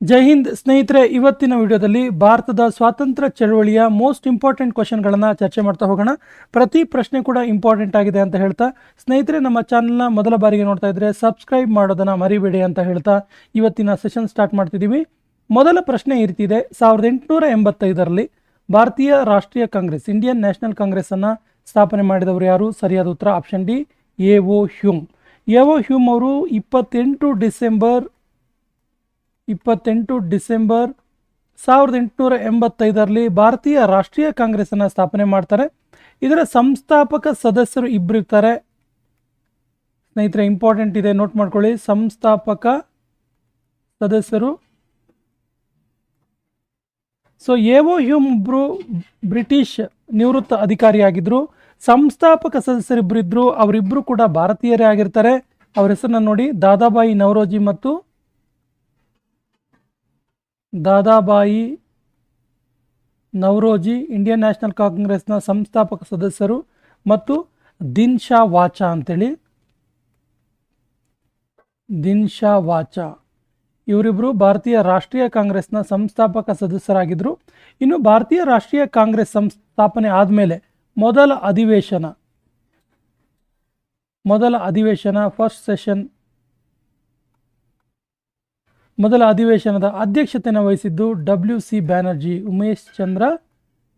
ಜೈ ಹಿಂದ್ ಸ್ನೇಹಿತರೆ, ಇವತ್ತಿನ ವಿಡಿಯೋದಲ್ಲಿ ಭಾರತದ ಸ್ವಾತಂತ್ರ್ಯ ಚಳವಳಿಯ ಮೋಸ್ಟ್ ಇಂಪಾರ್ಟೆಂಟ್ ಕ್ವಶನ್ಗಳನ್ನು ಚರ್ಚೆ ಮಾಡ್ತಾ ಹೋಗೋಣ. ಪ್ರತಿ ಪ್ರಶ್ನೆ ಕೂಡ ಇಂಪಾರ್ಟೆಂಟ್ ಆಗಿದೆ ಅಂತ ಹೇಳ್ತಾ, ಸ್ನೇಹಿತರೆ, ನಮ್ಮ ಚಾನಲ್ನ ಮೊದಲ ಬಾರಿಗೆ ನೋಡ್ತಾ ಇದ್ರೆ ಸಬ್ಸ್ಕ್ರೈಬ್ ಮಾಡೋದನ್ನ ಮರಿಬೇಡಿ ಅಂತ ಹೇಳ್ತಾ ಇವತ್ತಿನ ಸೆಷನ್ ಸ್ಟಾರ್ಟ್ ಮಾಡ್ತಿದ್ದೀವಿ. ಮೊದಲ ಪ್ರಶ್ನೆ ಈ ರೀತಿ ಇದೆ, ಸಾವಿರದ ಎಂಟುನೂರ ಎಂಬತ್ತೈದರಲ್ಲಿ ಭಾರತೀಯ ರಾಷ್ಟ್ರೀಯ ಕಾಂಗ್ರೆಸ್ ಇಂಡಿಯನ್ ನ್ಯಾಷನಲ್ ಕಾಂಗ್ರೆಸ್ ಅನ್ನ ಸ್ಥಾಪನೆ ಮಾಡಿದವರು ಯಾರು? ಸರಿಯಾದ ಉತ್ತರ option D, A O Hume A O Hume ಅವರು ಇಪ್ಪತ್ತೆಂಟು ಡಿಸೆಂಬರ್ ಇಪ್ಪತ್ತೆಂಟು ಡಿಸೆಂಬರ್ ಸಾವಿರದ ಎಂಟುನೂರ ಎಂಬತ್ತೈದರಲ್ಲಿ ಭಾರತೀಯ ರಾಷ್ಟ್ರೀಯ ಕಾಂಗ್ರೆಸ್ಸನ್ನು ಸ್ಥಾಪನೆ ಮಾಡ್ತಾರೆ. ಇದರ ಸಂಸ್ಥಾಪಕ ಸದಸ್ಯರು ಇಬ್ಬರು ಇರ್ತಾರೆ. ಸ್ನೇಹಿತರೆ ಇಂಪಾರ್ಟೆಂಟ್ ಇದೆ. ನೋಟ್ ಮಾಡ್ಕೊಳ್ಳಿ. ಸಂಸ್ಥಾಪಕ ಸದಸ್ಯರು. ಸೊ ಎವೋ ಹ್ಯೂಮ್ ಒಬ್ಬರು ಬ್ರಿಟಿಷ್ ನಿವೃತ್ತ ಅಧಿಕಾರಿಯಾಗಿದ್ದರು ಸಂಸ್ಥಾಪಕ ಸದಸ್ಯರಿಬ್ಬರು ಇದ್ದರು ಅವರಿಬ್ಬರು ಕೂಡ ಭಾರತೀಯರೇ ಆಗಿರ್ತಾರೆ. ಅವ್ರ ಹೆಸರನ್ನ ನೋಡಿ. ದಾದಾಬಾಯಿ ನವರೋಜಿ ಮತ್ತು ದಾದಾಬಾಯಿ ನವರೋಜಿ ಇಂಡಿಯನ್ ನ್ಯಾಷನಲ್ ಕಾಂಗ್ರೆಸ್ನ ಸಂಸ್ಥಾಪಕ ಸದಸ್ಯರು ಮತ್ತು ದಿನ್ ಶಾ ವಾಚಾ ಅಂತೇಳಿ. ದಿನ್ ಶಾ ವಾಚಾ. ಇವರಿಬ್ಬರು ಭಾರತೀಯ ರಾಷ್ಟ್ರೀಯ ಕಾಂಗ್ರೆಸ್ನ ಸಂಸ್ಥಾಪಕ ಸದಸ್ಯರಾಗಿದ್ದರು ಇನ್ನು ಭಾರತೀಯ ರಾಷ್ಟ್ರೀಯ ಕಾಂಗ್ರೆಸ್ ಸಂಸ್ಥಾಪನೆ ಆದಮೇಲೆ ಮೊದಲ ಅಧಿವೇಶನ ಮೊದಲ ಅಧಿವೇಶನ ಫಸ್ಟ್ ಸೆಷನ್ ಮೊದಲ ಅಧಿವೇಶನದ ಅಧ್ಯಕ್ಷತೆಯನ್ನು ವಹಿಸಿದ್ದು ಡಬ್ಲ್ಯೂ ಸಿ ಬ್ಯಾನರ್ಜಿ, ಉಮೇಶ್ ಚಂದ್ರ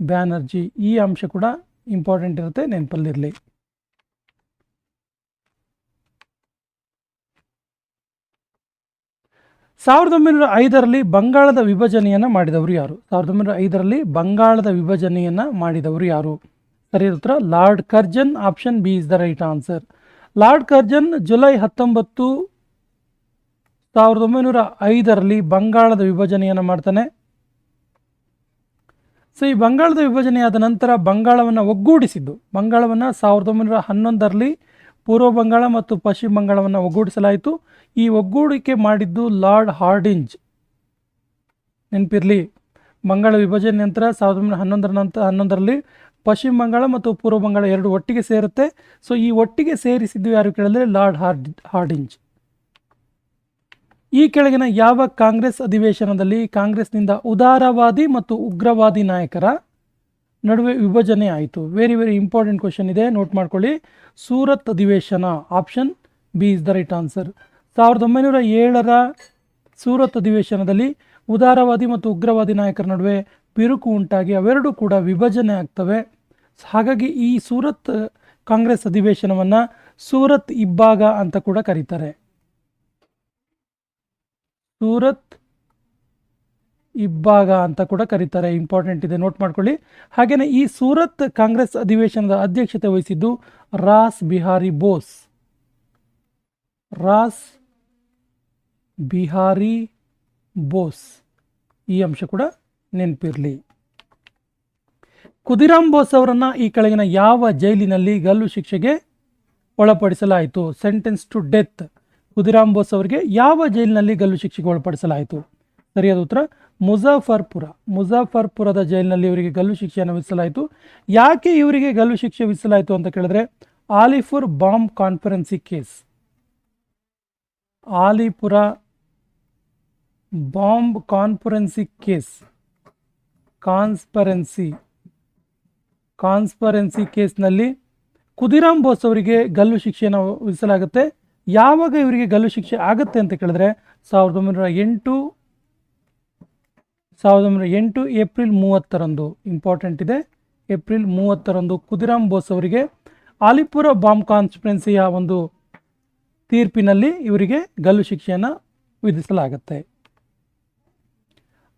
ಬ್ಯಾನರ್ಜಿ. ಈ ಅಂಶ ಕೂಡ ಇಂಪಾರ್ಟೆಂಟ್ ಇರುತ್ತೆ, ನೆನಪಲ್ಲಿರಲಿ. ಸಾವಿರದ ಒಂಬೈನೂರ ಐದರಲ್ಲಿ ಬಂಗಾಳದ ವಿಭಜನೆಯನ್ನು ಮಾಡಿದವರು ಯಾರು? ಸಾವಿರದ ಒಂಬೈನೂರ ಐದರಲ್ಲಿ ಬಂಗಾಳದ ವಿಭಜನೆಯನ್ನು ಮಾಡಿದವರು ಯಾರು? ಸರಿ ಉತ್ತರ Lord Curzon, option B is the right answer. Lord Curzon July ಹತ್ತೊಂಬತ್ತು ಸಾವಿರದ ಒಂಬೈನೂರ ಐದರಲ್ಲಿ ಬಂಗಾಳದ ವಿಭಜನೆಯನ್ನು ಮಾಡ್ತಾನೆ. ಸೊ ಈ ಬಂಗಾಳದ ವಿಭಜನೆಯಾದ ನಂತರ ಬಂಗಾಳವನ್ನು ಒಗ್ಗೂಡಿಸಿದ್ದು. ಬಂಗಾಳವನ್ನು ಸಾವಿರದ ಒಂಬೈನೂರ ಹನ್ನೊಂದರಲ್ಲಿ ಪೂರ್ವ ಬಂಗಾಳ ಮತ್ತು ಪಶ್ಚಿಮ ಬಂಗಾಳವನ್ನು ಒಗ್ಗೂಡಿಸಲಾಯಿತು. ಈ ಒಗ್ಗೂಡಿಕೆ ಮಾಡಿದ್ದು ಲಾರ್ಡ್ ಹಾರ್ಡಿಂಜ್. ನೆನಪಿರಲಿ, ಬಂಗಾಳ ವಿಭಜನೆ ನಂತರ ಸಾವಿರದ ಒಂಬೈನೂರ ಹನ್ನೊಂದರ ನಂತರ ಹನ್ನೊಂದರಲ್ಲಿ ಪಶ್ಚಿಮ ಬಂಗಾಳ ಮತ್ತು ಪೂರ್ವ ಬಂಗಾಳ ಎರಡು ಒಟ್ಟಿಗೆ ಸೇರುತ್ತೆ. ಸೊ ಈ ಒಟ್ಟಿಗೆ ಸೇರಿಸಿದ್ದು ಯಾರು ಕೇಳಿದ್ರೆ ಲಾರ್ಡ್ ಹಾರ್ಡ್, ಹಾರ್ಡಿಂಜ್. ಈ ಕೆಳಗಿನ ಯಾವ ಕಾಂಗ್ರೆಸ್ ಅಧಿವೇಶನದಲ್ಲಿ ಕಾಂಗ್ರೆಸ್ನಿಂದ ಉದಾರವಾದಿ ಮತ್ತು ಉಗ್ರವಾದಿ ನಾಯಕರ ನಡುವೆ ವಿಭಜನೆ ಆಯಿತು? ವೆರಿ ವೆರಿ ಇಂಪಾರ್ಟೆಂಟ್ ಕ್ವಶನ್ ಇದೆ. ನೋಟ್ ಮಾಡ್ಕೊಳ್ಳಿ. ಸೂರತ್ ಅಧಿವೇಶನ option B is the right answer ಸಾವಿರದ ಒಂಬೈನೂರ ಏಳರ ಸೂರತ್ ಅಧಿವೇಶನದಲ್ಲಿ ಉದಾರವಾದಿ ಮತ್ತು ಉಗ್ರವಾದಿ ನಾಯಕರ ನಡುವೆ ಬಿರುಕು ಉಂಟಾಗಿ ಅವೆರಡೂ ಕೂಡ ವಿಭಜನೆ ಆಗ್ತವೆ. ಹಾಗಾಗಿ ಈ ಸೂರತ್ ಕಾಂಗ್ರೆಸ್ ಅಧಿವೇಶನವನ್ನು ಸೂರತ್ ಇಬ್ಬಾಗ ಅಂತ ಕೂಡ ಕರೀತಾರೆ. ಸೂರತ್ ಇಬ್ಬಾಗ ಅಂತ ಕೂಡ ಕರೀತಾರೆ. ಇಂಪಾರ್ಟೆಂಟ್ ಇದೆ ನೋಟ್ ಮಾಡ್ಕೊಳ್ಳಿ. ಹಾಗೆಯೇ ಈ ಸೂರತ್ ಕಾಂಗ್ರೆಸ್ ಅಧಿವೇಶನದ ಅಧ್ಯಕ್ಷತೆ ವಹಿಸಿದ್ದು ರಾಸ್ ಬಿಹಾರಿ ಬೋಸ್. ರಾಸ್ ಬಿಹಾರಿ ಬೋಸ್. ಈ ಅಂಶ ಕೂಡ ನೆನಪಿರಲಿ. ಕುದಿರಾಮ್ ಬೋಸ್ ಅವರನ್ನು ಈ ಕೆಳಗಿನ ಯಾವ ಜೈಲಿನಲ್ಲಿ ಗಲ್ಲು ಶಿಕ್ಷೆಗೆ ಒಳಪಡಿಸಲಾಯಿತು? Sentence to death Khudiram Bose ಅವರಿಗೆ ಯಾವ ಜೈಲಿನಲ್ಲಿ ಗಲ್ಲು ಶಿಕ್ಷೆಗೆ ಒಳಪಡಿಸಲಾಯಿತು? ಸರಿಯಾದ ಉತ್ತರ, ಮುಜಾಫರ್ಪುರ. ಮುಜಾಫರ್ಪುರದ ಜೈಲಿನಲ್ಲಿ ಇವರಿಗೆ ಗಲ್ಲು ಶಿಕ್ಷೆಯನ್ನು ವಿಧಿಸಲಾಯಿತು. ಯಾಕೆ ಇವರಿಗೆ ಗಲ್ಲು ಶಿಕ್ಷೆ ವಿಧಿಸಲಾಯಿತು ಅಂತ ಕೇಳಿದ್ರೆ Alipur bomb conspiracy case. Alipur bomb conspiracy case. Conspiracy. Conspiracy ಕೇಸ್ನಲ್ಲಿ ಖುದಿರಾಮ್ ಬೋಸ್ ಅವರಿಗೆ ಗಲ್ಲು ಶಿಕ್ಷೆಯನ್ನು ವಿಧಿಸಲಾಗುತ್ತೆ. ಯಾವಾಗ ಇವರಿಗೆ ಗಲ್ಲು ಶಿಕ್ಷೆ ಆಗುತ್ತೆ ಅಂತ ಕೇಳಿದ್ರೆ ಸಾವಿರದ ಒಂಬೈನೂರ ಎಂಟು, ಸಾವಿರದ ಒಂಬೈನೂರ ಎಂಟು ಏಪ್ರಿಲ್ ಮೂವತ್ತರಂದು ಇಂಪಾರ್ಟೆಂಟ್ ಇದೆ. ಏಪ್ರಿಲ್ ಮೂವತ್ತರಂದು ಕುದಿರಾಮ್ ಬೋಸ್ ಅವರಿಗೆ ಆಲಿಪುರ ಬಾಂಬ್ ಕಾನ್ಸ್ಪರೆನ್ಸಿಯ ಒಂದು ತೀರ್ಪಿನಲ್ಲಿ ಇವರಿಗೆ ಗಲ್ಲು ಶಿಕ್ಷೆಯನ್ನು ವಿಧಿಸಲಾಗುತ್ತೆ.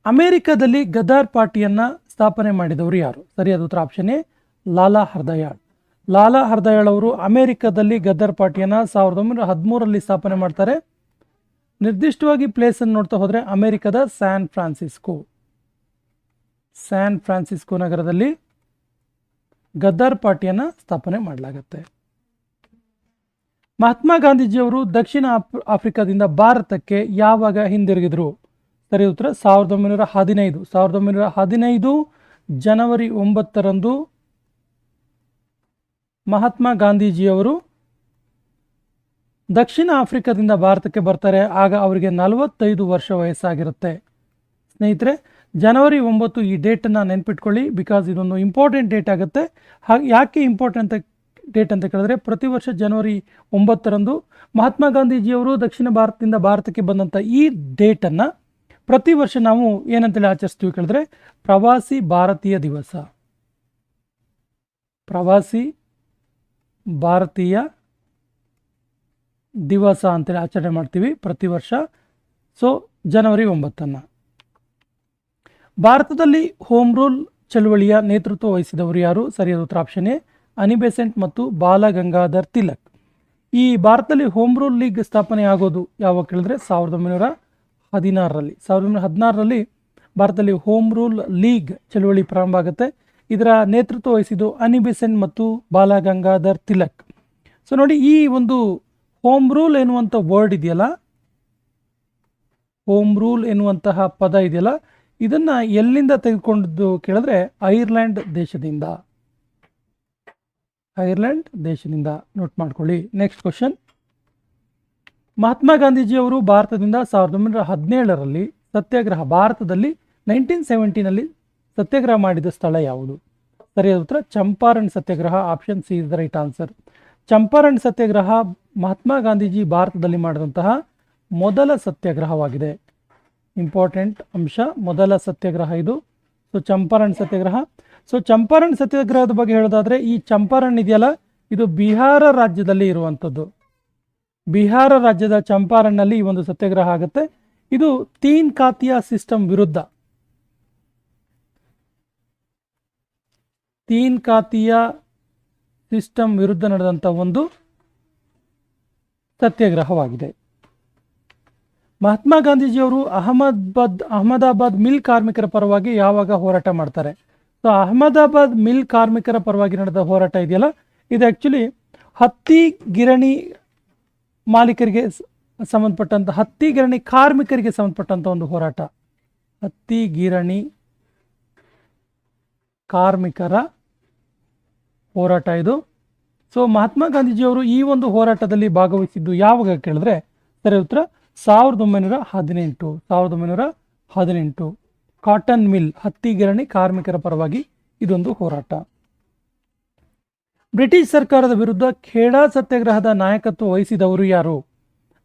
ಅಮೆರಿಕದಲ್ಲಿ ಗದಾರ್ ಪಾರ್ಟಿಯನ್ನು ಸ್ಥಾಪನೆ ಮಾಡಿದವರು ಯಾರು? ಸರಿಯಾದ ಉತ್ತರ ಆಪ್ಷನ್ ಎ, ಲಾಲಾ ಹರ್ದಯಾಳ್. ಲಾಲಾ ಹರ್ದಯಾಳ್ ಅವರು ಅಮೆರಿಕದಲ್ಲಿ ಗದ್ದರ್ ಪಾರ್ಟಿಯನ್ನು ಸಾವಿರದ ಒಂಬೈನೂರ ಹದಿಮೂರರಲ್ಲಿ ಸ್ಥಾಪನೆ ಮಾಡ್ತಾರೆ. ನಿರ್ದಿಷ್ಟವಾಗಿ ಪ್ಲೇಸನ್ನು ನೋಡ್ತಾ ಹೋದರೆ ಅಮೆರಿಕದ ಸ್ಯಾನ್ ಫ್ರಾನ್ಸಿಸ್ಕೋ. ಸ್ಯಾನ್ ಫ್ರಾನ್ಸಿಸ್ಕೋ ನಗರದಲ್ಲಿ ಗದ್ದಾರ್ ಪಾರ್ಟಿಯನ್ನು ಸ್ಥಾಪನೆ ಮಾಡಲಾಗತ್ತೆ. ಮಹಾತ್ಮ ಗಾಂಧೀಜಿಯವರು ದಕ್ಷಿಣ ಆಫ್, ಆಫ್ರಿಕಾದಿಂದ ಭಾರತಕ್ಕೆ ಯಾವಾಗ ಹಿಂದಿರುಗಿದರು? ಸರಿ ಉತ್ತರ ಸಾವಿರದ ಒಂಬೈನೂರ ಹದಿನೈದು. ಸಾವಿರದ ಒಂಬೈನೂರ ಹದಿನೈದು ಜನವರಿ ಒಂಬತ್ತರಂದು ಮಹಾತ್ಮ ಗಾಂಧೀಜಿಯವರು ದಕ್ಷಿಣ ಆಫ್ರಿಕಾದಿಂದ ಭಾರತಕ್ಕೆ ಬರ್ತಾರೆ, ಆಗ ಅವರಿಗೆ ನಲವತ್ತೈದು ವರ್ಷ ವಯಸ್ಸಾಗಿರುತ್ತೆ. ಸ್ನೇಹಿತರೆ, ಜನವರಿ ಒಂಬತ್ತು ಈ ಡೇಟನ್ನು ನೆನ್ಪಿಟ್ಕೊಳ್ಳಿ ಬಿಕಾಸ್ ಇದೊಂದು ಇಂಪಾರ್ಟೆಂಟ್ ಡೇಟ್ ಆಗುತ್ತೆ. ಹಾಗೆ ಯಾಕೆ ಇಂಪಾರ್ಟೆಂಟ್ ಡೇಟ್ ಅಂತ ಕೇಳಿದ್ರೆ, ಪ್ರತಿ ವರ್ಷ ಜನವರಿ ಒಂಬತ್ತರಂದು ಮಹಾತ್ಮ ಗಾಂಧೀಜಿಯವರು ದಕ್ಷಿಣ ಭಾರತದಿಂದ ಭಾರತಕ್ಕೆ ಬಂದಂಥ ಈ ಡೇಟನ್ನು ಪ್ರತಿ ವರ್ಷ ನಾವು ಏನಂತೇಳಿ ಆಚರಿಸ್ತೀವಿ ಕೇಳಿದ್ರೆ, ಪ್ರವಾಸಿ ಭಾರತೀಯ ದಿವಸ. ಪ್ರವಾಸಿ ಭಾರತೀಯ ದಿವಸ ಅಂತೇಳಿ ಆಚರಣೆ ಮಾಡ್ತೀವಿ ಪ್ರತಿ ವರ್ಷ. ಸೊ ಜನವರಿ ಒಂಬತ್ತನ್ನು. ಭಾರತದಲ್ಲಿ ಹೋಮ್ ರೂಲ್ ಚಳುವಳಿಯ ನೇತೃತ್ವ ವಹಿಸಿದವರು ಯಾರು? ಸರಿಯಾದ ಉತ್ತರ ಆಪ್ಷನ್ ಎ ಅನಿಬೆಸೆಂಟ್ ಮತ್ತು ಬಾಲಗಂಗಾಧರ್ ತಿಲಕ್. ಈ ಭಾರತದಲ್ಲಿ ಹೋಮ್ ರೂಲ್ ಲೀಗ್ ಸ್ಥಾಪನೆ ಆಗೋದು ಯಾವಾಗ ಕೇಳಿದ್ರೆ ಸಾವಿರದ ಒಂಬೈನೂರ ಹದಿನಾರರಲ್ಲಿ. ಸಾವಿರದ ಒಂಬೈನೂರ ಹದಿನಾರರಲ್ಲಿ ಭಾರತದಲ್ಲಿ ಹೋಮ್ ರೂಲ್ ಲೀಗ್ ಚಳುವಳಿ ಪ್ರಾರಂಭ ಆಗುತ್ತೆ. ಇದರ ನೇತೃತ್ವ ವಹಿಸಿದ್ದು ಅನಿಬಿಸೆನ್ ಮತ್ತು ಬಾಲಗಂಗಾಧರ್ ತಿಲಕ್. ಸೊ ನೋಡಿ ಈ ಒಂದು ಹೋಮ್ ರೂಲ್ ಎನ್ನುವಂಥ ವರ್ಡ್ ಇದೆಯಲ್ಲ? ಹೋಮ್ ರೂಲ್ ಎನ್ನುವಂತಹ ಪದ ಇದೆಯಲ್ಲ? ಇದನ್ನ ಎಲ್ಲಿಂದ ತೆಗೆದುಕೊಂಡದ್ದು ಕೇಳಿದ್ರೆ ಐರ್ಲೆಂಡ್ ದೇಶದಿಂದ. ಐರ್ಲೆಂಡ್ ದೇಶದಿಂದ. ನೋಟ್ ಮಾಡ್ಕೊಳ್ಳಿ. ನೆಕ್ಸ್ಟ್ ಕ್ವಶನ್ ಮಹಾತ್ಮ ಗಾಂಧೀಜಿಯವರು ಭಾರತದಿಂದ ಸಾವಿರದ ಒಂಬೈನೂರ ಹದಿನೇಳರಲ್ಲಿ ಸತ್ಯಾಗ್ರಹ ಭಾರತದಲ್ಲಿ ನೈನ್ಟೀನ್ ಸೆವೆಂಟೀನಲ್ಲಿ ಸತ್ಯಾಗ್ರಹ ಮಾಡಿದ ಸ್ಥಳ ಯಾವುದು? ಸರಿಯಾದ ಉತ್ತರ, Champaran Satyagraha option C is the right answer Champaran Satyagraha Mahatma Gandhiji ಭಾರತದಲ್ಲಿ ಮಾಡಿದಂತಹ ಮೊದಲ ಸತ್ಯಾಗ್ರಹವಾಗಿದೆ. ಇಂಪಾರ್ಟೆಂಟ್ ಅಂಶ, ಮೊದಲ ಸತ್ಯಾಗ್ರಹ ಇದು. ಸೊ ಚಂಪಾರಣ್ ಸತ್ಯಾಗ್ರಹ. ಸೊ ಚಂಪಾರಣ್ ಸತ್ಯಾಗ್ರಹದ ಬಗ್ಗೆ ಹೇಳೋದಾದ್ರೆ, ಈ ಚಂಪಾರಣ್ ಇದೆಯಲ್ಲ, ಇದು ಬಿಹಾರ ರಾಜ್ಯದಲ್ಲಿ ಇರುವಂಥದ್ದು. ಬಿಹಾರ ರಾಜ್ಯದ ಚಂಪಾರಣ್ನಲ್ಲಿ ಈ ಒಂದು ಸತ್ಯಾಗ್ರಹ ಆಗುತ್ತೆ. ಇದು ತೀನ್ ಕಾತಿಯ ಸಿಸ್ಟಮ್ ವಿರುದ್ಧ. ತೀನ್ ಖಾತಿಯ ಸಿಸ್ಟಮ್ ವಿರುದ್ಧ ನಡೆದಂಥ ಒಂದು ಸತ್ಯಾಗ್ರಹವಾಗಿದೆ. ಮಹಾತ್ಮ ಗಾಂಧೀಜಿಯವರು ಅಹಮದಾಬಾದ್ ಅಹಮದಾಬಾದ್ ಮಿಲ್ ಕಾರ್ಮಿಕರ ಪರವಾಗಿ ಯಾವಾಗ ಹೋರಾಟ ಮಾಡ್ತಾರೆ? ಸೊ, ಅಹಮದಾಬಾದ್ ಮಿಲ್ ಕಾರ್ಮಿಕರ ಪರವಾಗಿ ನಡೆದ ಹೋರಾಟ ಇದೆಯಲ್ಲ? ಇದು ಆ್ಯಕ್ಚುಲಿ ಹತ್ತಿ ಗಿರಣಿ ಮಾಲೀಕರಿಗೆ ಸಂಬಂಧಪಟ್ಟಂಥ ಹತ್ತಿ ಗಿರಣಿ ಕಾರ್ಮಿಕರಿಗೆ ಸಂಬಂಧಪಟ್ಟಂಥ ಒಂದು ಹೋರಾಟ. ಹತ್ತಿ ಗಿರಣಿ ಕಾರ್ಮಿಕರ ಹೋರಾಟ ಇದು. ಸೊ ಮಹಾತ್ಮ ಗಾಂಧೀಜಿಯವರು ಈ ಒಂದು ಹೋರಾಟದಲ್ಲಿ ಭಾಗವಹಿಸಿದ್ದು ಯಾವಾಗ ಕೇಳಿದ್ರೆ, ಸರಿ ಉತ್ತರ, ಸಾವಿರದ ಒಂಬೈನೂರ ಹದಿನೆಂಟು, ಸಾವಿರದ ಒಂಬೈನೂರ ಹದಿನೆಂಟು. ಕಾಟನ್ ಮಿಲ್ ಹತ್ತಿ ಗಿರಣಿ ಕಾರ್ಮಿಕರ ಪರವಾಗಿ ಇದೊಂದು ಹೋರಾಟ. ಬ್ರಿಟಿಷ್ ಸರ್ಕಾರದ ವಿರುದ್ಧ ಖೇಡಾ ಸತ್ಯಾಗ್ರಹದ ನಾಯಕತ್ವ ವಹಿಸಿದವರು ಯಾರು?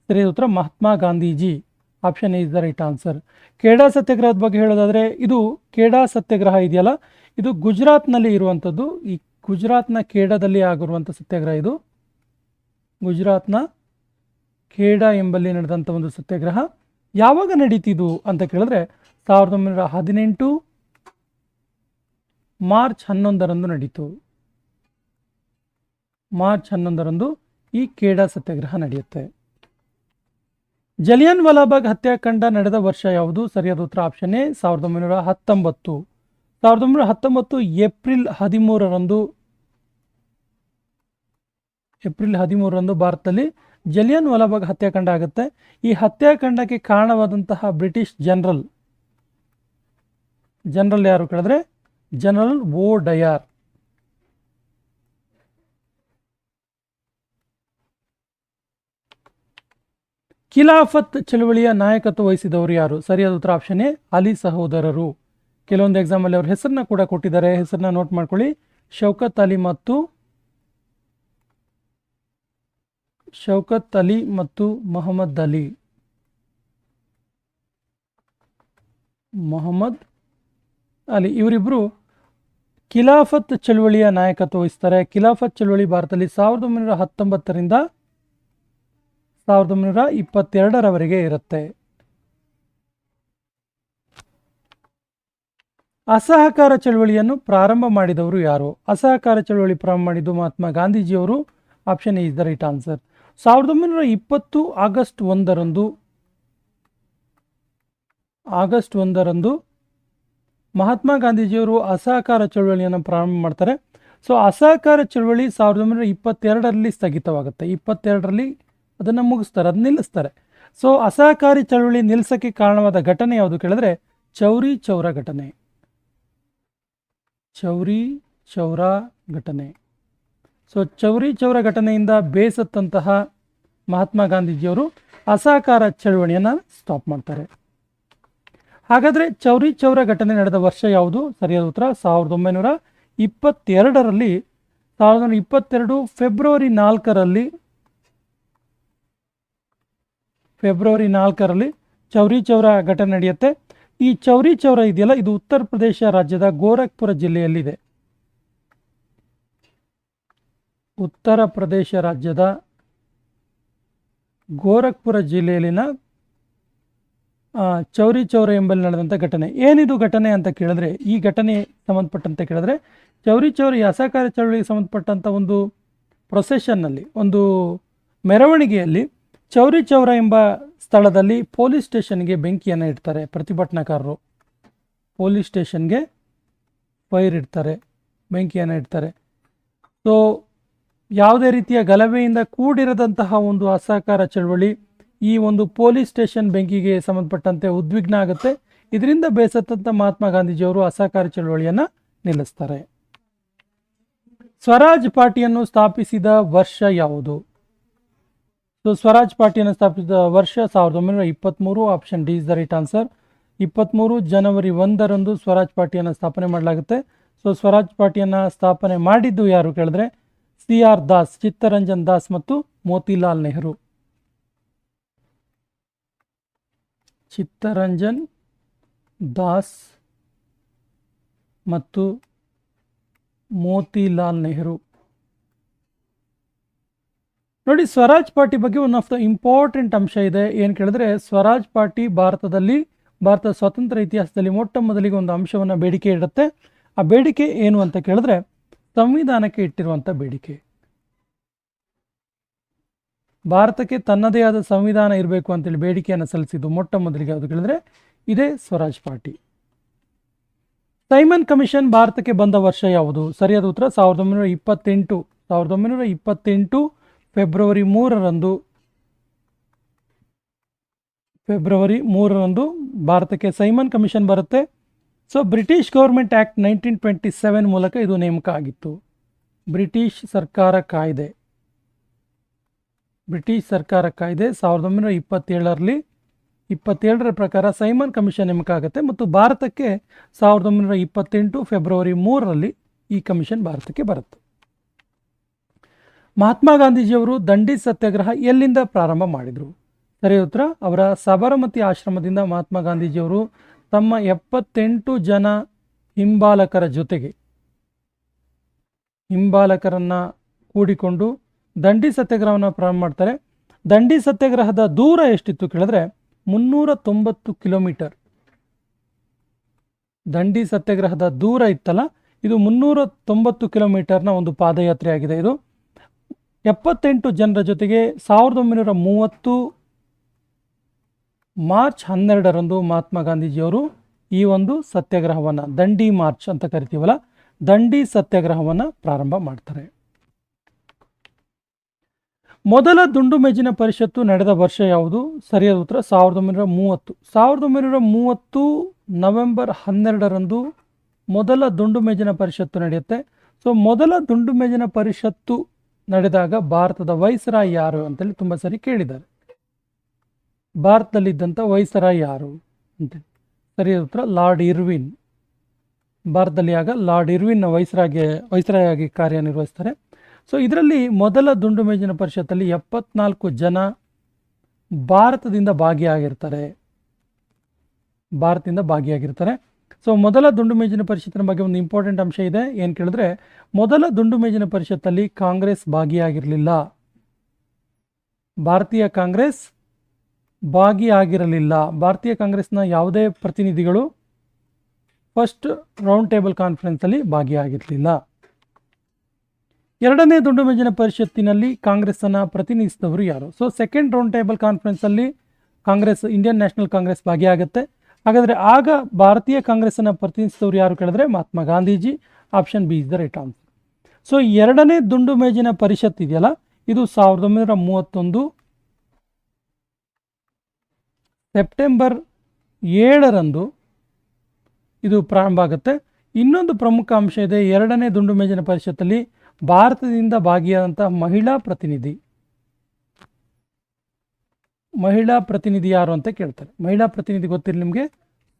ಸರಿ ಉತ್ತರ, Mahatma Gandhiji. Option is the right answer Kheda ಸತ್ಯಾಗ್ರಹದ ಬಗ್ಗೆ ಹೇಳೋದಾದ್ರೆ, ಇದು ಖೇಡಾ ಸತ್ಯಾಗ್ರಹ ಇದೆಯಲ್ಲ, ಇದು ಗುಜರಾತ್ನಲ್ಲಿ ಇರುವಂಥದ್ದು ಈ ಗುಜರಾತ್ನ ಖೇಡಾದಲ್ಲಿ ಆಗಿರುವಂಥ ಸತ್ಯಾಗ್ರಹ ಇದು. ಗುಜರಾತ್ನ ಖೇಡಾ ಎಂಬಲ್ಲಿ ನಡೆದಂಥ ಒಂದು ಸತ್ಯಾಗ್ರಹ. ಯಾವಾಗ ನಡೀತಿದ್ದು ಅಂತ ಕೇಳಿದ್ರೆ ಸಾವಿರದ ಒಂಬೈನೂರ ಹದಿನೆಂಟು ಮಾರ್ಚ್ ಹನ್ನೊಂದರಂದು ನಡೀತು. ಮಾರ್ಚ್ ಹನ್ನೊಂದರಂದು ಈ ಖೇಡಾ ಸತ್ಯಾಗ್ರಹ ನಡೆಯುತ್ತೆ. ಜಲಿಯನ್ ವಾಲಾಬಾಗ್ ಹತ್ಯಾಕಾಂಡ ನಡೆದ ವರ್ಷ ಯಾವುದು? ಸರಿಯಾದ ಉತ್ತರ ಆಪ್ಷನ್ ಎ, ಸಾವಿರದ ಒಂಬೈನೂರ ಹತ್ತೊಂಬತ್ತು. ಸಾವಿರದ ಒಂಬೈನೂರ ಹತ್ತೊಂಬತ್ತು ಏಪ್ರಿಲ್ ಹದಿಮೂರರಂದು ಏಪ್ರಿಲ್ ಹದಿಮೂರರಂದು ಭಾರತದಲ್ಲಿ ಜಲಿಯನ್ ವಾಲಾಬಾಗ್ ಹತ್ಯಾಕಾಂಡ ಆಗುತ್ತೆ. ಈ ಹತ್ಯಾಕಾಂಡಕ್ಕೆ ಕಾರಣವಾದಂತಹ ಬ್ರಿಟಿಷ್ ಜನರಲ್ ಜನರಲ್ ಯಾರು ಕೇಳಿದ್ರೆ? ಜನರಲ್ ಓ ಡಯಾರ್. ಖಿಲಾಫತ್ ಚಳುವಳಿಯ ನಾಯಕತ್ವ ವಹಿಸಿದವರು ಯಾರು? ಸರಿಯಾದ ಉತ್ತರ ಆಪ್ಷನ್ ಎ, ಅಲಿ ಸಹೋದರರು. ಕೆಲವೊಂದು ಎಕ್ಸಾಮಲ್ಲಿ ಅವ್ರ ಹೆಸರನ್ನ ಕೂಡ ಕೊಟ್ಟಿದ್ದಾರೆ. ಹೆಸರನ್ನ ನೋಟ್ ಮಾಡ್ಕೊಳ್ಳಿ. ಶೌಕತ್ ಅಲಿ ಮತ್ತು ಶೌಕತ್ ಅಲಿ ಮತ್ತು ಮೊಹಮ್ಮದ್ ಅಲಿ. ಮೊಹಮ್ಮದ್ ಅಲಿ. ಇವರಿಬ್ಬರು ಖಿಲಾಫತ್ ಚಳುವಳಿಯ ನಾಯಕತ್ವ ವಹಿಸ್ತಾರೆ. ಖಿಲಾಫತ್ ಚಳುವಳಿ ಭಾರತದಲ್ಲಿ ಸಾವಿರದ ಒಂಬೈನೂರ ಹತ್ತೊಂಬತ್ತರಿಂದ ಸಾವಿರದ ಒಂಬೈನೂರ ಇಪ್ಪತ್ತೆರಡರವರೆಗೆ ಇರುತ್ತೆ. ಅಸಹಕಾರ ಚಳವಳಿಯನ್ನು ಪ್ರಾರಂಭ ಮಾಡಿದವರು ಯಾರು? ಅಸಹಕಾರ ಚಳುವಳಿ ಪ್ರಾರಂಭ ಮಾಡಿದ್ದು ಮಹಾತ್ಮ ಗಾಂಧೀಜಿಯವರು. Option is the right answer. ಸಾವಿರದ ಒಂಬೈನೂರ ಇಪ್ಪತ್ತು ಆಗಸ್ಟ್ ಒಂದರಂದು ಆಗಸ್ಟ್ ಒಂದರಂದು ಮಹಾತ್ಮ ಗಾಂಧೀಜಿಯವರು ಅಸಹಕಾರ ಚಳವಳಿಯನ್ನು ಪ್ರಾರಂಭ ಮಾಡ್ತಾರೆ. ಸೊ ಅಸಹಕಾರ ಚಳವಳಿ ಸಾವಿರದ ಒಂಬೈನೂರ ಇಪ್ಪತ್ತೆರಡರಲ್ಲಿ ಸ್ಥಗಿತವಾಗುತ್ತೆ. ಇಪ್ಪತ್ತೆರಡರಲ್ಲಿ ಅದನ್ನು ಮುಗಿಸ್ತಾರೆ ಅದು ನಿಲ್ಲಿಸ್ತಾರೆ. ಸೊ ಅಸಹಕಾರಿ ಚಳವಳಿ ನಿಲ್ಲಿಸೋಕ್ಕೆ ಕಾರಣವಾದ ಘಟನೆ ಯಾವುದು ಕೇಳಿದ್ರೆ, ಚೌರಿ ಚೌರ ಘಟನೆ. ಚೌರಿ ಚೌರ ಘಟನೆ. ಸೊ ಚೌರಿ ಚೌರ ಘಟನೆಯಿಂದ ಬೇಸತ್ತಂತಹ ಮಹಾತ್ಮ ಗಾಂಧೀಜಿಯವರು ಅಸಹಕಾರ ಚಳವಳಿಯನ್ನು ಸ್ಟಾಪ್ ಮಾಡ್ತಾರೆ. ಹಾಗಾದರೆ ಚೌರಿ ಚೌರ ಘಟನೆ ನಡೆದ ವರ್ಷ ಯಾವುದು? ಸರಿಯಾದ ಉತ್ತರ ಸಾವಿರದ ಒಂಬೈನೂರ ಇಪ್ಪತ್ತೆರಡರಲ್ಲಿ, ಸಾವಿರದ ಒಂಬೈನೂರ ಇಪ್ಪತ್ತೆರಡು ಫೆಬ್ರವರಿ ನಾಲ್ಕರಲ್ಲಿ ಫೆಬ್ರವರಿ ನಾಲ್ಕರಲ್ಲಿ ಚೌರಿ ಚೌರ ಘಟನೆ ನಡೆಯುತ್ತೆ. ಈ ಚೌರಿ ಚೌರ ಇದೆಯಲ್ಲ? ಇದು ಉತ್ತರ ಪ್ರದೇಶ ರಾಜ್ಯದ ಗೋರಖ್ಪುರ ಜಿಲ್ಲೆಯಲ್ಲಿದೆ. ಉತ್ತರ ಪ್ರದೇಶ ರಾಜ್ಯದ ಗೋರಖ್ಪುರ ಜಿಲ್ಲೆಯಲ್ಲಿನ ಚೌರಿ ಚೌರ ಎಂಬಲ್ಲಿ ನಡೆದಂಥ ಘಟನೆ. ಏನಿದು ಘಟನೆ ಅಂತ ಕೇಳಿದ್ರೆ, ಈ ಘಟನೆ ಸಂಬಂಧಪಟ್ಟಂತೆ ಕೇಳಿದ್ರೆ, ಚೌರಿ ಚೌರಿ ಅಸಹಕಾರ ಚಳವಳಿಗೆ ಸಂಬಂಧಪಟ್ಟಂಥ ಒಂದು ಪ್ರೊಸೆಷನ್ನಲ್ಲಿ ಒಂದು ಮೆರವಣಿಗೆಯಲ್ಲಿ ಚೌರಿ ಚೌರ ಎಂಬ ಸ್ಥಳದಲ್ಲಿ ಪೊಲೀಸ್ ಸ್ಟೇಷನ್ಗೆ ಬೆಂಕಿಯನ್ನು ಇಡ್ತಾರೆ. ಪ್ರತಿಭಟನಾಕಾರರು ಪೊಲೀಸ್ ಸ್ಟೇಷನ್ಗೆ ಫೈರ್ ಇಡ್ತಾರೆ, ಬೆಂಕಿಯನ್ನು ಇಡ್ತಾರೆ. ಸೊ ಯಾವುದೇ ರೀತಿಯ ಗಲಭೆಯಿಂದ ಕೂಡಿರದಂತಹ ಒಂದು ಅಸಹಕಾರ ಚಳವಳಿ ಈ ಒಂದು ಪೊಲೀಸ್ ಸ್ಟೇಷನ್ ಬೆಂಕಿಗೆ ಸಂಬಂಧಪಟ್ಟಂತೆ ಉದ್ವಿಗ್ನ ಆಗುತ್ತೆ. ಇದರಿಂದ ಬೇಸತ್ತಂತ ಮಹಾತ್ಮ ಗಾಂಧೀಜಿಯವರು ಅಸಹಕಾರ ಚಳವಳಿಯನ್ನು ನಿಲ್ಲಿಸ್ತಾರೆ. ಸ್ವರಾಜ್ ಪಾರ್ಟಿಯನ್ನು ಸ್ಥಾಪಿಸಿದ ವರ್ಷ ಯಾವುದು? ಸೊ ಸ್ವರಾಜ್ ಪಾರ್ಟಿಯನ್ನು ಸ್ಥಾಪಿಸಿದ ವರ್ಷ ಸಾವಿರದ ಒಂಬೈನೂರ ಇಪ್ಪತ್ತ್ಮೂರು option D is the right answer ಇಪ್ಪತ್ತ್ಮೂರು ಜನವರಿ ಒಂದರಂದು ಸ್ವರಾಜ್ ಪಾರ್ಟಿಯನ್ನು ಸ್ಥಾಪನೆ ಮಾಡಲಾಗುತ್ತೆ. ಸೊ ಸ್ವರಾಜ್ ಪಾರ್ಟಿಯನ್ನು ಸ್ಥಾಪನೆ ಮಾಡಿದ್ದು ಯಾರು ಕೇಳಿದ್ರೆ ಸಿ ಆರ್ ದಾಸ್, ಚಿತ್ತರಂಜನ್ ದಾಸ್ ಮತ್ತು ಮೋತಿಲಾಲ್ ನೆಹರು. ಚಿತ್ತರಂಜನ್, ದಾಸ್ ಮತ್ತು ಮೋತಿಲಾಲ್ ನೆಹರು. ನೋಡಿ, ಸ್ವರಾಜ್ ಪಾರ್ಟಿ ಬಗ್ಗೆ ಒನ್ ಆಫ್ ದ ಇಂಪಾರ್ಟೆಂಟ್ ಅಂಶ ಇದೆ. ಏನು ಕೇಳಿದ್ರೆ, ಸ್ವರಾಜ್ ಪಾರ್ಟಿ ಭಾರತದಲ್ಲಿ, ಭಾರತದ ಸ್ವಾತಂತ್ರ್ಯ ಇತಿಹಾಸದಲ್ಲಿ ಮೊಟ್ಟ ಮೊದಲಿಗೆ ಒಂದು ಅಂಶವನ್ನು ಬೇಡಿಕೆ ಇಡುತ್ತೆ. ಆ ಬೇಡಿಕೆ ಏನು ಅಂತ ಕೇಳಿದ್ರೆ ಸಂವಿಧಾನಕ್ಕೆ ಇಟ್ಟಿರುವಂಥ ಬೇಡಿಕೆ. ಭಾರತಕ್ಕೆ ತನ್ನದೇ ಆದ ಸಂವಿಧಾನ ಇರಬೇಕು ಅಂತೇಳಿ ಬೇಡಿಕೆಯನ್ನು ಸಲ್ಲಿಸಿದ್ದು ಮೊಟ್ಟ ಮೊದಲಿಗೆ ಅದು ಕೇಳಿದ್ರೆ ಇದೇ ಸ್ವರಾಜ್ ಪಾರ್ಟಿ ಸೈಮನ್ ಕಮಿಷನ್ ಭಾರತಕ್ಕೆ ಬಂದ ವರ್ಷ ಯಾವುದು? ಸರಿಯಾದ ಉತ್ತರ ಸಾವಿರದ ಒಂಬೈನೂರ ಇಪ್ಪತ್ತೆಂಟು, ಸಾವಿರದ ಒಂಬೈನೂರ ಇಪ್ಪತ್ತೆಂಟು ಫೆಬ್ರವರಿ ಮೂರರಂದು. ಫೆಬ್ರವರಿ ಮೂರರಂದು ಭಾರತಕ್ಕೆ ಸೈಮನ್ ಕಮಿಷನ್ ಬರುತ್ತೆ. So British government act nineteen twenty seven ಮೂಲಕ ಇದು ನೇಮಕ ಆಗಿತ್ತು ಬ್ರಿಟಿಷ್ ಸರ್ಕಾರ ಕಾಯ್ದೆ. ಬ್ರಿಟಿಷ್ ಸರ್ಕಾರ ಕಾಯ್ದೆ ಸಾವಿರದ ಒಂಬೈನೂರ ಇಪ್ಪತ್ತೇಳರಲ್ಲಿ ಇಪ್ಪತ್ತೇಳರ ಪ್ರಕಾರ ಸೈಮನ್ ಕಮಿಷನ್ ನೇಮಕ ಆಗುತ್ತೆ ಮತ್ತು ಭಾರತಕ್ಕೆ ಸಾವಿರದ ಒಂಬೈನೂರ ಇಪ್ಪತ್ತೆಂಟು ಫೆಬ್ರವರಿ ಮೂರರಲ್ಲಿ ಈ ಕಮಿಷನ್ ಭಾರತಕ್ಕೆ ಬರುತ್ತೆ. ಮಹಾತ್ಮ ಗಾಂಧೀಜಿಯವರು ದಂಡಿ ಸತ್ಯಾಗ್ರಹ ಎಲ್ಲಿಂದ ಪ್ರಾರಂಭ ಮಾಡಿದರು? ಸರಿ ಉತ್ತರ, ಅವರ ಸಬರಮತಿ ಆಶ್ರಮದಿಂದ ಮಹಾತ್ಮ ಗಾಂಧೀಜಿಯವರು ತಮ್ಮ ಎಪ್ಪತ್ತೆಂಟು ಜನ ಹಿಂಬಾಲಕರ ಜೊತೆಗೆ ಹಿಂಬಾಲಕರನ್ನು ಕೂಡಿಕೊಂಡು ದಂಡಿ ಸತ್ಯಾಗ್ರಹವನ್ನು ಪ್ರಾರಂಭ ಮಾಡ್ತಾರೆ. ದಂಡಿ ಸತ್ಯಾಗ್ರಹದ ದೂರ ಎಷ್ಟಿತ್ತು ಕೇಳಿದ್ರೆ ಮುನ್ನೂರ ತೊಂಬತ್ತು ಕಿಲೋಮೀಟರ್. ದಂಡಿ ಸತ್ಯಾಗ್ರಹದ ದೂರ ಇತ್ತಲ್ಲ, ಇದು ಮುನ್ನೂರ ತೊಂಬತ್ತು ಕಿಲೋಮೀಟರ್ನ ಒಂದು ಪಾದಯಾತ್ರೆ ಆಗಿದೆ ಇದು. ಎಪ್ಪತ್ತೆಂಟು ಜನರ ಜೊತೆಗೆ ಸಾವಿರದ ಒಂಬೈನೂರ ಮೂವತ್ತು ಮಾರ್ಚ್ ಹನ್ನೆರಡರಂದು ಮಹಾತ್ಮ ಗಾಂಧೀಜಿಯವರು ಈ ಒಂದು ಸತ್ಯಾಗ್ರಹವನ್ನು ದಂಡಿ ಮಾರ್ಚ್ ಅಂತ ಕರಿತೀವಲ್ಲ, ದಂಡಿ ಸತ್ಯಾಗ್ರಹವನ್ನು ಪ್ರಾರಂಭ ಮಾಡ್ತಾರೆ. ಮೊದಲ ದುಂಡು ಮೇಜಿನ ಪರಿಷತ್ತು ನಡೆದ ವರ್ಷ ಯಾವುದು? ಸರಿಯಾದ ಉತ್ತರ ಸಾವಿರದ ಒಂಬೈನೂರ ಮೂವತ್ತು. ಸಾವಿರದ ಒಂಬೈನೂರ ಮೂವತ್ತು ನವೆಂಬರ್ ಹನ್ನೆರಡರಂದು ಮೊದಲ ದುಂಡು ಮೇಜಿನ ಪರಿಷತ್ತು ನಡೆಯುತ್ತೆ. ಸೊ ಮೊದಲ ದುಂಡು ಮೇಜಿನ ಪರಿಷತ್ತು ನಡೆದಾಗ ಭಾರತದ ವೈಸರಾಯ್ ಯಾರು ಅಂತೇಳಿ ತುಂಬ ಸರಿ ಕೇಳಿದ್ದಾರೆ. ಭಾರತದಲ್ಲಿದ್ದಂಥ ವೈಸರ ಯಾರು ಅಂತ. ಸರಿಯಾದ ಉತ್ತರ, ಲಾರ್ಡ್ ಇರ್ವಿನ್. ಭಾರತದಲ್ಲಿ ಆಗ ಲಾರ್ಡ್ ಇರ್ವಿನ್ ವೈಸರಾಗಿ ವೈಸರಾಯ್ ಆಗಿ ಕಾರ್ಯನಿರ್ವಹಿಸ್ತಾರೆ. ಸೊ ಇದರಲ್ಲಿ ಮೊದಲ ದುಂಡು ಮೇಜಿನ ಪರಿಷತ್ತಲ್ಲಿ ಎಪ್ಪತ್ನಾಲ್ಕು ಜನ ಭಾರತದಿಂದ ಭಾಗಿಯಾಗಿರ್ತಾರೆ. ಭಾರತದಿಂದ ಭಾಗಿಯಾಗಿರ್ತಾರೆ. ಸೊ ಮೊದಲ ದುಂಡು ಮೇಜಿನ ಪರಿಷತ್ತಿನ ಬಗ್ಗೆ ಒಂದು ಇಂಪಾರ್ಟೆಂಟ್ ಅಂಶ ಇದೆ. ಏನು ಕೇಳಿದ್ರೆ, ಮೊದಲ ದುಂಡು ಮೇಜಿನ ಪರಿಷತ್ತಲ್ಲಿ ಕಾಂಗ್ರೆಸ್ ಭಾಗಿಯಾಗಿರಲಿಲ್ಲ. ಭಾರತೀಯ ಕಾಂಗ್ರೆಸ್ ಭಾಗಿಯಾಗಿರಲಿಲ್ಲ ಭಾರತೀಯ ಕಾಂಗ್ರೆಸ್ನ ಯಾವುದೇ ಪ್ರತಿನಿಧಿಗಳು ಫಸ್ಟ್ ರೌಂಡ್ ಟೇಬಲ್ ಕಾನ್ಫರೆನ್ಸಲ್ಲಿ ಭಾಗಿಯಾಗಿರಲಿಲ್ಲ. ಎರಡನೇ ದುಂಡು ಮೇಜಿನ ಪರಿಷತ್ತಿನಲ್ಲಿ ಕಾಂಗ್ರೆಸ್ಸನ್ನು ಪ್ರತಿನಿಧಿಸಿದವರು ಯಾರು? ಸೊ ಸೆಕೆಂಡ್ ರೌಂಡ್ ಟೇಬಲ್ ಕಾನ್ಫರೆನ್ಸಲ್ಲಿ ಕಾಂಗ್ರೆಸ್ ಇಂಡಿಯನ್ ನ್ಯಾಷನಲ್ ಕಾಂಗ್ರೆಸ್ ಭಾಗಿಯಾಗುತ್ತೆ. ಹಾಗಾದರೆ ಆಗ ಭಾರತೀಯ ಕಾಂಗ್ರೆಸ್ಸನ್ನು ಪ್ರತಿನಿಧಿಸಿದವರು ಯಾರು ಕೇಳಿದ್ರೆ Mahatma Gandhiji option B is the right answer so ಎರಡನೇ ದುಂಡು ಮೇಜಿನ ಪರಿಷತ್ ಇದೆಯಲ್ಲ? ಇದು ಸಾವಿರದ ಒಂಬೈನೂರ ಮೂವತ್ತೊಂದು ಸೆಪ್ಟೆಂಬರ್ ಏಳರಂದು ಇದು ಪ್ರಾರಂಭ ಆಗುತ್ತೆ. ಇನ್ನೊಂದು ಪ್ರಮುಖ ಅಂಶ ಇದೆ, ಎರಡನೇ ದುಂಡು ಮೇಜಿನ ಪರಿಷತ್ತಲ್ಲಿ ಭಾರತದಿಂದ ಭಾಗಿಯಾದಂಥ ಮಹಿಳಾ ಪ್ರತಿನಿಧಿ. ಮಹಿಳಾ ಪ್ರತಿನಿಧಿ ಯಾರು ಅಂತ ಕೇಳ್ತಾರೆ. ಮಹಿಳಾ ಪ್ರತಿನಿಧಿ ಗೊತ್ತಿರಲಿ ನಿಮಗೆ?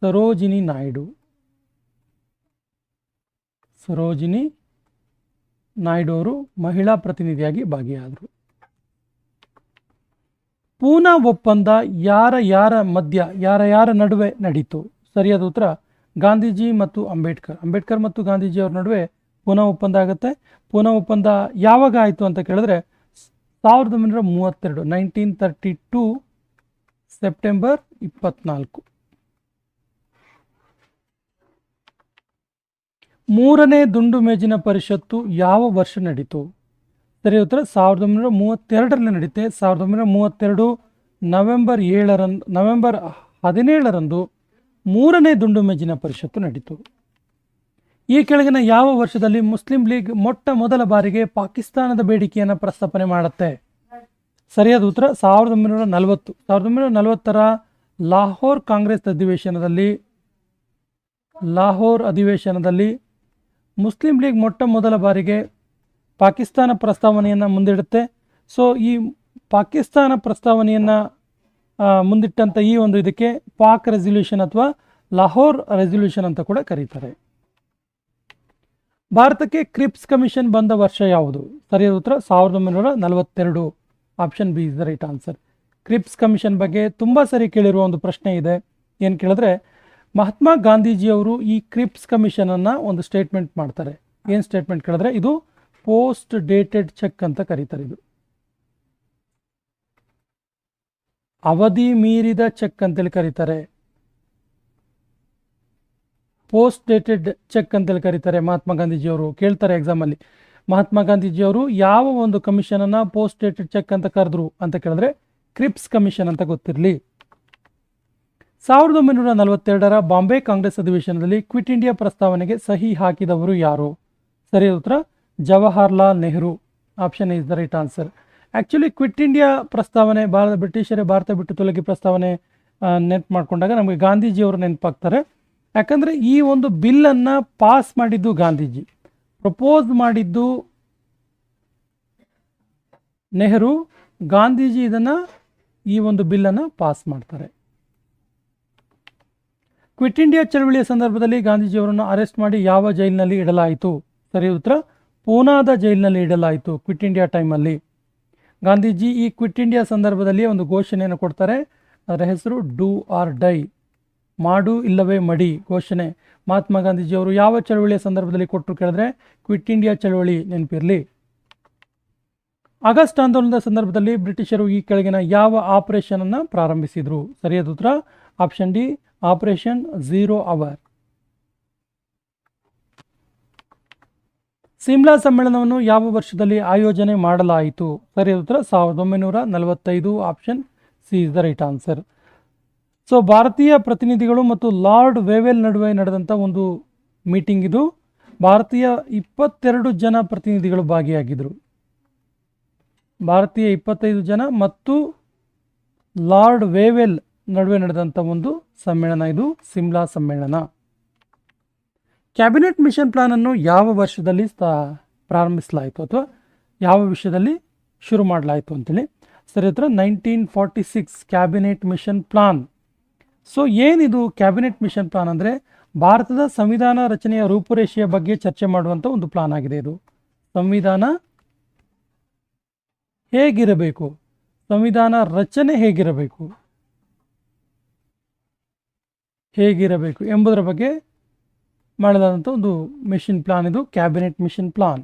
ಸರೋಜಿನಿ ನಾಯ್ಡು. ಸರೋಜಿನಿ ನಾಯ್ಡು ಅವರು ಮಹಿಳಾ ಪ್ರತಿನಿಧಿಯಾಗಿ ಭಾಗಿಯಾದರು. ಪೂನಾ ಒಪ್ಪಂದ ಯಾರ ಯಾರ ಮಧ್ಯ, ಯಾರ ಯಾರ ನಡುವೆ ನಡೀತು? ಸರಿಯಾದ ಉತ್ತರ, ಗಾಂಧೀಜಿ ಮತ್ತು ಅಂಬೇಡ್ಕರ್. ಅಂಬೇಡ್ಕರ್ ಮತ್ತು ಗಾಂಧೀಜಿ ಅವ್ರ ನಡುವೆ ಪೂನಾ ಒಪ್ಪಂದ ಆಗುತ್ತೆ. ಪೂನಾ ಒಪ್ಪಂದ ಯಾವಾಗ ಆಯಿತು ಅಂತ ಕೇಳಿದ್ರೆ, ಸಾವಿರದ ಒಂಬೈನೂರ ಮೂವತ್ತೆರಡು ನೈನ್ಟೀನ್ ತರ್ಟಿ ಟೂ ಸೆಪ್ಟೆಂಬರ್ ಇಪ್ಪತ್ನಾಲ್ಕು. ಮೂರನೇ ದುಂಡು ಮೇಜಿನ ಪರಿಷತ್ತು ಯಾವ ವರ್ಷ ನಡೀತು? ಸರಿ ಉತ್ತರ ಸಾವಿರದ ಒಂಬೈನೂರ ಮೂವತ್ತೆರಡರಲ್ಲಿ ನಡೆಯುತ್ತೆ. ಸಾವಿರದ ಒಂಬೈನೂರ ಮೂವತ್ತೆರಡು ನವೆಂಬರ್ ಏಳರಂದು, ನವೆಂಬರ್ ಹದಿನೇಳರಂದು ಮೂರನೇ ದುಂಡು ಮೇಜಿನ ಪರಿಷತ್ತು ನಡೀತು. ಈ ಕೆಳಗಿನ ಯಾವ ವರ್ಷದಲ್ಲಿ ಮುಸ್ಲಿಂ ಲೀಗ್ ಮೊಟ್ಟ ಮೊದಲ ಬಾರಿಗೆ ಪಾಕಿಸ್ತಾನದ ಬೇಡಿಕೆಯನ್ನು ಪ್ರಸ್ತಾಪನೆ ಮಾಡುತ್ತೆ? ಸರಿಯಾದ ಉತ್ತರ ಸಾವಿರದ ಒಂಬೈನೂರ ನಲವತ್ತು. ಸಾವಿರದ ಒಂಬೈನೂರ ನಲವತ್ತರ ಲಾಹೋರ್ ಕಾಂಗ್ರೆಸ್ ಅಧಿವೇಶನದಲ್ಲಿ, ಲಾಹೋರ್ ಅಧಿವೇಶನದಲ್ಲಿ ಮುಸ್ಲಿಂ ಲೀಗ್ ಮೊಟ್ಟ ಮೊದಲ ಬಾರಿಗೆ ಪಾಕಿಸ್ತಾನ ಪ್ರಸ್ತಾವನೆಯನ್ನು ಮುಂದಿಡುತ್ತೆ. ಸೊ ಈ ಪಾಕಿಸ್ತಾನ ಪ್ರಸ್ತಾವನೆಯನ್ನು ಮುಂದಿಟ್ಟಂಥ ಈ ಒಂದು ಇದಕ್ಕೆ ಪಾಕ್ ರೆಸಲ್ಯೂಷನ್ ಅಥವಾ ಲಾಹೋರ್ ರೆಸಲ್ಯೂಷನ್ ಅಂತ ಕೂಡ ಕರೀತಾರೆ. ಭಾರತಕ್ಕೆ ಕ್ರಿಪ್ಸ್ ಕಮಿಷನ್ ಬಂದ ವರ್ಷ ಯಾವುದು? ಸರಿಯಾದ ಉತ್ತರ, ಸಾವಿರದ ಒಂಬೈನೂರ ನಲವತ್ತೆರಡು. Option B is the right answer Cripps commission ಬಗ್ಗೆ ತುಂಬ ಸರಿ ಕೇಳಿರುವ ಒಂದು ಪ್ರಶ್ನೆ ಇದೆ. ಏನು ಕೇಳಿದ್ರೆ, ಮಹಾತ್ಮ ಗಾಂಧೀಜಿಯವರು ಈ ಕ್ರಿಪ್ಸ್ ಕಮಿಷನನ್ನು ಒಂದು ಸ್ಟೇಟ್ಮೆಂಟ್ ಮಾಡ್ತಾರೆ. ಏನು ಸ್ಟೇಟ್ಮೆಂಟ್ ಕೇಳಿದ್ರೆ, ಇದು ಪೋಸ್ಟ್ ಡೇಟೆಡ್ ಚೆಕ್ ಅಂತ ಕರೀತಾರೆ ಇದು. ಅವಧಿ ಮೀರಿದ ಚೆಕ್ ಅಂತೇಳಿ ಕರೀತಾರೆ. ಪೋಸ್ಟ್ ಡೇಟೆಡ್ ಚೆಕ್ ಅಂತೇಳಿ ಕರೀತಾರೆ ಮಹಾತ್ಮ ಗಾಂಧೀಜಿಯವರು. ಕೇಳ್ತಾರೆ ಎಕ್ಸಾಮಲ್ಲಿ ಮಹಾತ್ಮ ಗಾಂಧೀಜಿಯವರು ಯಾವ ಒಂದು ಕಮಿಷನನ್ನು ಪೋಸ್ಟ್ ಡೇಟೆಡ್ ಚೆಕ್ ಅಂತ ಕರೆದ್ರು ಅಂತ ಕೇಳಿದ್ರೆ ಕ್ರಿಪ್ಸ್ ಕಮಿಷನ್ ಅಂತ ಗೊತ್ತಿರಲಿ. ಸಾವಿರದ ಒಂಬೈನೂರ ನಲವತ್ತೆರಡರ ಬಾಂಬೆ ಕಾಂಗ್ರೆಸ್ ಅಧಿವೇಶನದಲ್ಲಿ ಕ್ವಿಟ್ ಇಂಡಿಯಾ ಪ್ರಸ್ತಾವನೆಗೆ ಸಹಿ ಹಾಕಿದವರು ಯಾರು? ಸರಿಯಾದ ಉತ್ತರ Jawaharlal Nehru option is the right answer actually quit India ಪ್ರಸ್ತಾವನೆ, ಭಾರತ, ಬ್ರಿಟಿಷರೇ ಭಾರತ ಬಿಟ್ಟು ತೊಲಗಿ ಪ್ರಸ್ತಾವನೆ ನೆನಪು ಮಾಡಿಕೊಂಡಾಗ ನಮಗೆ ಗಾಂಧೀಜಿಯವರು ನೆನಪಾಗ್ತಾರೆ. ಯಾಕಂದರೆ ಈ ಒಂದು ಬಿಲ್ಲನ್ನು ಪಾಸ್ ಮಾಡಿದ್ದು ಗಾಂಧೀಜಿ. ಪ್ರಪೋಸ್ ಮಾಡಿದ್ದು ನೆಹರು, ಗಾಂಧೀಜಿ ಇದನ್ನು ಈ ಒಂದು ಬಿಲ್ಲನ್ನು ಪಾಸ್ ಮಾಡ್ತಾರೆ. ಕ್ವಿಟ್ ಇಂಡಿಯಾ ಚಳವಳಿಯ ಸಂದರ್ಭದಲ್ಲಿ ಗಾಂಧೀಜಿಯವರನ್ನು ಅರೆಸ್ಟ್ ಮಾಡಿ ಯಾವ ಜೈಲಿನಲ್ಲಿ ಇಡಲಾಯಿತು? ಸರಿ ಉತ್ತರ ಪೂನಾದ ಜೈಲಿನಲ್ಲಿ ಇಡಲಾಯಿತು ಕ್ವಿಟ್ ಇಂಡಿಯಾ ಟೈಮಲ್ಲಿ. ಗಾಂಧೀಜಿ ಈ ಕ್ವಿಟ್ ಇಂಡಿಯಾ ಸಂದರ್ಭದಲ್ಲಿ ಒಂದು ಘೋಷಣೆಯನ್ನು ಕೊಡ್ತಾರೆ. ಅದರ ಹೆಸರು ಡೂ ಆರ್ ಡೈ. ಮಾಡು ಇಲ್ಲವೇ ಮಡಿ ಘೋಷಣೆ. ಮಹಾತ್ಮ ಗಾಂಧೀಜಿಯವರು ಯಾವ ಚಳವಳಿಯ ಸಂದರ್ಭದಲ್ಲಿ ಕೊಟ್ಟರು ಕೇಳಿದ್ರೆ ಕ್ವಿಟ್ ಇಂಡಿಯಾ ಚಳವಳಿ ನೆನಪಿರಲಿ. ಆಗಸ್ಟ್ ಆಂದೋಲನದ ಸಂದರ್ಭದಲ್ಲಿ ಬ್ರಿಟಿಷರು ಈ ಕೆಳಗಿನ ಯಾವ ಆಪರೇಷನನ್ನು ಪ್ರಾರಂಭಿಸಿದರು? ಸರಿಯಾದ ಉತ್ತರ, option D, operation zero hour. Simla ಸಮ್ಮೇಳನವನ್ನು ಯಾವ ವರ್ಷದಲ್ಲಿ ಆಯೋಜನೆ ಮಾಡಲಾಯಿತು? ಸರಿ ಉತ್ತರ. ಸಾವಿರದ ಒಂಬೈನೂರ ನಲವತ್ತೈದು option C is the right answer so ಭಾರತೀಯ ಪ್ರತಿನಿಧಿಗಳು ಮತ್ತು ಲಾರ್ಡ್ ವೇವೆಲ್ ನಡುವೆ ನಡೆದಂಥ ಒಂದು ಮೀಟಿಂಗ್ ಇದು. ಭಾರತೀಯ ಇಪ್ಪತ್ತೆರಡು ಜನ ಪ್ರತಿನಿಧಿಗಳು ಭಾಗಿಯಾಗಿದ್ದರು. ಭಾರತೀಯ ಇಪ್ಪತ್ತೈದು ಜನ ಮತ್ತು ಲಾರ್ಡ್ ವೇವೆಲ್ ನಡುವೆ ನಡೆದಂಥ ಒಂದು ಸಮ್ಮೇಳನ ಇದು, ಸಿಮ್ಲಾ ಸಮ್ಮೇಳನ. ಕ್ಯಾಬಿನೆಟ್ ಮಿಷನ್ ಪ್ಲಾನನ್ನು ಯಾವ ವರ್ಷದಲ್ಲಿ ಪ್ರಾರಂಭಿಸಲಾಯಿತು ಅಥವಾ ಯಾವ ವಿಷಯದಲ್ಲಿ ಶುರು ಮಾಡಲಾಯಿತು ಅಂತೇಳಿ? ಸರಿ, ಹತ್ರ nineteen forty six cabinet mission plan. So, ಏನಿದು ಕ್ಯಾಬಿನೆಟ್ ಮಿಷನ್ ಪ್ಲಾನ್ ಅಂದರೆ ಭಾರತದ ಸಂವಿಧಾನ ರಚನೆಯ ರೂಪುರೇಷೆಯ ಬಗ್ಗೆ ಚರ್ಚೆ ಮಾಡುವಂಥ ಒಂದು ಪ್ಲಾನ್ ಆಗಿದೆ ಇದು. ಸಂವಿಧಾನ ಹೇಗಿರಬೇಕು? ಸಂವಿಧಾನ ರಚನೆ ಹೇಗಿರಬೇಕು? ಹೇಗಿರಬೇಕು ಎಂಬುದರ ಬಗ್ಗೆ ಮಾಡಲಾದಂಥ ಒಂದು ಮಿಷನ್ ಪ್ಲಾನ್ ಇದು ಕ್ಯಾಬಿನೆಟ್ ಮಿಷನ್ ಪ್ಲಾನ್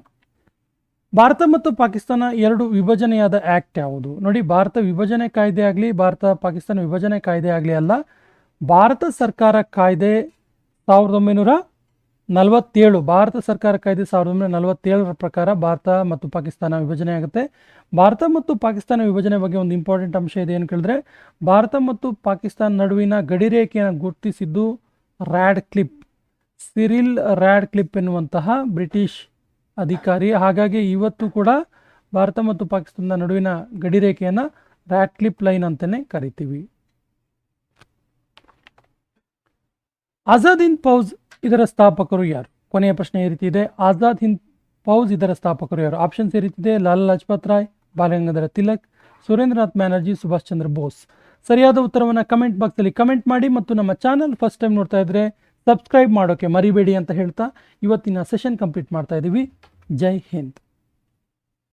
ಭಾರತ ಮತ್ತು ಪಾಕಿಸ್ತಾನ ಎರಡು ವಿಭಜನೆಯಾದ ಆ್ಯಕ್ಟ್ ಯಾವುದು? ನೋಡಿ, ಭಾರತ ವಿಭಜನೆ ಕಾಯ್ದೆ ಆಗಲಿ, ಭಾರತ ಪಾಕಿಸ್ತಾನ ವಿಭಜನೆ ಕಾಯ್ದೆ ಆಗಲಿ ಅಲ್ಲ, ಭಾರತ ಸರ್ಕಾರ ಕಾಯ್ದೆ ಸಾವಿರದ ಒಂಬೈನೂರ ನಲವತ್ತೇಳು, ಭಾರತ ಸರ್ಕಾರ ಕಾಯ್ದೆ ಸಾವಿರದ ಒಂಬೈನೂರ ನಲವತ್ತೇಳರ ಪ್ರಕಾರ ಭಾರತ ಮತ್ತು ಪಾಕಿಸ್ತಾನ ವಿಭಜನೆ ಆಗುತ್ತೆ. ಭಾರತ ಮತ್ತು ಪಾಕಿಸ್ತಾನ ವಿಭಜನೆ ಬಗ್ಗೆ ಒಂದು ಇಂಪಾರ್ಟೆಂಟ್ ಅಂಶ ಇದೆ ಏನು ಕೇಳಿದ್ರೆ, ಭಾರತ ಮತ್ತು ಪಾಕಿಸ್ತಾನ ನಡುವಿನ ಗಡಿರೇಖೆಯನ್ನು ಗುರುತಿಸಿದ್ದು Radcliffe Cyril Radcliffe ಎನ್ನುವಂತಹ ಬ್ರಿಟಿಷ್ ಅಧಿಕಾರಿ, ಹಾಗಾಗಿ ಇವತ್ತು ಕೂಡ ಭಾರತ ಮತ್ತು ಪಾಕಿಸ್ತಾನದ ನಡುವಿನ ಗಡಿರೇಖೆಯನ್ನು ರ್ಯಾಡ್ ಕ್ಲಿಪ್ ಲೈನ್ ಅಂತಲೇ ಕರಿತೀವಿ. ಆಜಾದ್ ಹಿಂದ್ ಫೌಜ್ ಇದರ ಸ್ಥಾಪಕರು ಯಾರು? ಕೊನೆಯ ಪ್ರಶ್ನೆ ಈ ರೀತಿ ಇದೆ. ಆಜಾದ್ ಹಿಂದ್ ಫೌಜ್ ಇದರ ಸ್ಥಾಪಕರು ಯಾರು? ಆಪ್ಷನ್ಸ್ ಈ ರೀತಿ ಇದೆ. ಲಾಲಾ ಲಜಪತ್ ರಾಯ್, ಬಾಲಗಂಗಾಧರ ತಿಲಕ್, ಸುರೇಂದ್ರನಾಥ್ ಬ್ಯಾನರ್ಜಿ ಸುಭಾಷ್ ಚಂದ್ರ ಬೋಸ್. ಸರಿಯಾದ ಉತ್ತರವನ್ನು ಕಮೆಂಟ್ ಬಾಕ್ಸಲ್ಲಿ ಕಮೆಂಟ್ ಮಾಡಿ ಮತ್ತು ನಮ್ಮ ಚಾನಲ್ ಫಸ್ಟ್ ಟೈಮ್ ನೋಡ್ತಾ ಇದ್ದರೆ ಸಬ್ಸ್ಕ್ರೈಬ್ ಮಾಡೋಕ್ಕೆ ಮರಿಬೇಡಿ ಅಂತ ಹೇಳ್ತಾ ಇವತ್ತಿನ ಸೆಷನ್ ಕಂಪ್ಲೀಟ್ ಮಾಡ್ತಾ ಇದ್ದೀವಿ ಜೈ ಹಿಂದ್.